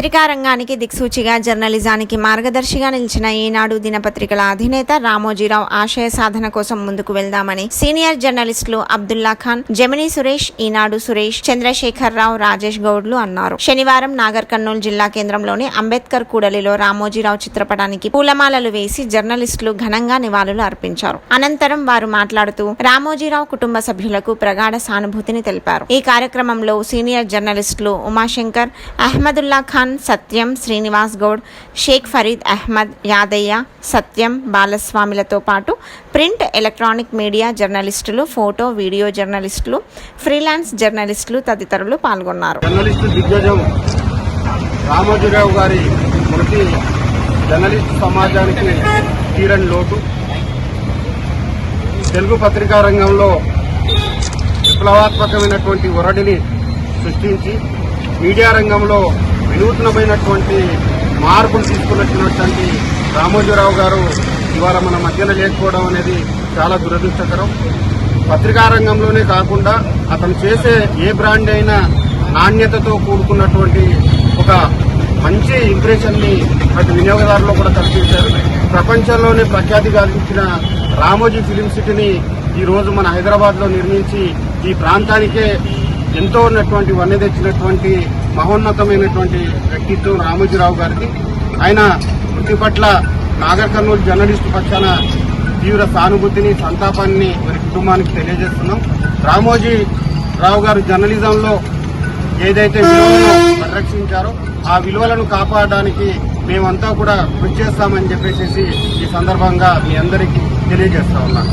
పత్రికా రంగానికి దిక్సూచిగా జర్నలిజానికి మార్గదర్శిగా నిలిచిన ఈనాడు దినపత్రికల అధినేత రామోజీరావు ఆశయ సాధన కోసం ముందుకు వెళ్దామని సీనియర్ జర్నలిస్టులు అబ్దుల్లా ఖాన్ జమినీ సురేష్ ఈనాడు సురేష్ చంద్రశేఖర్ రావు రాజేష్ గౌడ్లు అన్నారు. శనివారం నాగర్ కర్నూలు జిల్లా కేంద్రంలోని అంబేద్కర్ కూడలిలో రామోజీరావు చిత్రపటానికి పూలమాలలు వేసి జర్నలిస్టులు ఘనంగా నివాళులు అర్పించారు. అనంతరం వారు మాట్లాడుతూ రామోజీరావు కుటుంబ సభ్యులకు ప్రగాఢ సానుభూతిని తెలిపారు. ఈ కార్యక్రమంలో సీనియర్ జర్నలిస్టులు ఉమాశంకర్ అహ్మదుల్లా ఖాన్ సత్యం శ్రీనివాస్ గౌడ్ షేక్ ఫరీద్ అహ్మద్ యాదయ్య సత్యం బాలస్వామిలతో పాటు ప్రింట్ ఎలక్ట్రానిక్ మీడియా జర్నలిస్టులు ఫోటో వీడియో జర్నలిస్టులు ఫ్రీలాన్స్ జర్నలిస్టులు తదితరులు పాల్గొన్నారు. జర్నలిస్టు దిగ్గజం రామోజీరావు గారి మృతి జర్నలిస్టు సమాజానికి తీరని లోటు. తెలుగు పత్రికా రంగంలో విప్లవాత్మకమైనటువంటి ఒరడిని సృష్టించి మీడియా రంగంలో వినూత్నమైనటువంటి మార్పులు తీసుకున్నటువంటి రామోజీరావు గారు ఇవాళ మన మధ్యన లేకపోవడం అనేది చాలా దురదృష్టకరం. పత్రికా రంగంలోనే కాకుండా అతను చేసే ఏ బ్రాండ్ అయినా నాణ్యతతో కూడుకున్నటువంటి ఒక మంచి ఇంప్రెషన్ని ప్రతి వినియోగదారులో కూడా కల్పించారు. ప్రపంచంలోనే ప్రఖ్యాతి గాంచిన రామోజీ ఫిలిం సిటీని ఈరోజు మన హైదరాబాద్లో నిర్మించి ఈ ప్రాంతానికే ఎంతో ఉన్నటువంటి వన్నె తెచ్చినటువంటి మహోన్నతమైనటువంటి వ్యక్తిత్వం రామోజీరావు గారిది. ఆయన మృతి పట్ల నాగర్ కర్నూలు జర్నలిస్టు పక్షాన తీవ్ర సానుభూతిని సంతాపాన్ని వారి కుటుంబానికి తెలియజేస్తున్నాం. రామోజీ రావు గారు జర్నలిజంలో ఏదైతే విలువలను పరిరక్షించారో ఆ విలువలను కాపాడడానికి మేమంతా కూడా కృషి చేస్తామని చెప్పేసి ఈ సందర్భంగా మీ అందరికీ తెలియజేస్తా ఉన్నాను.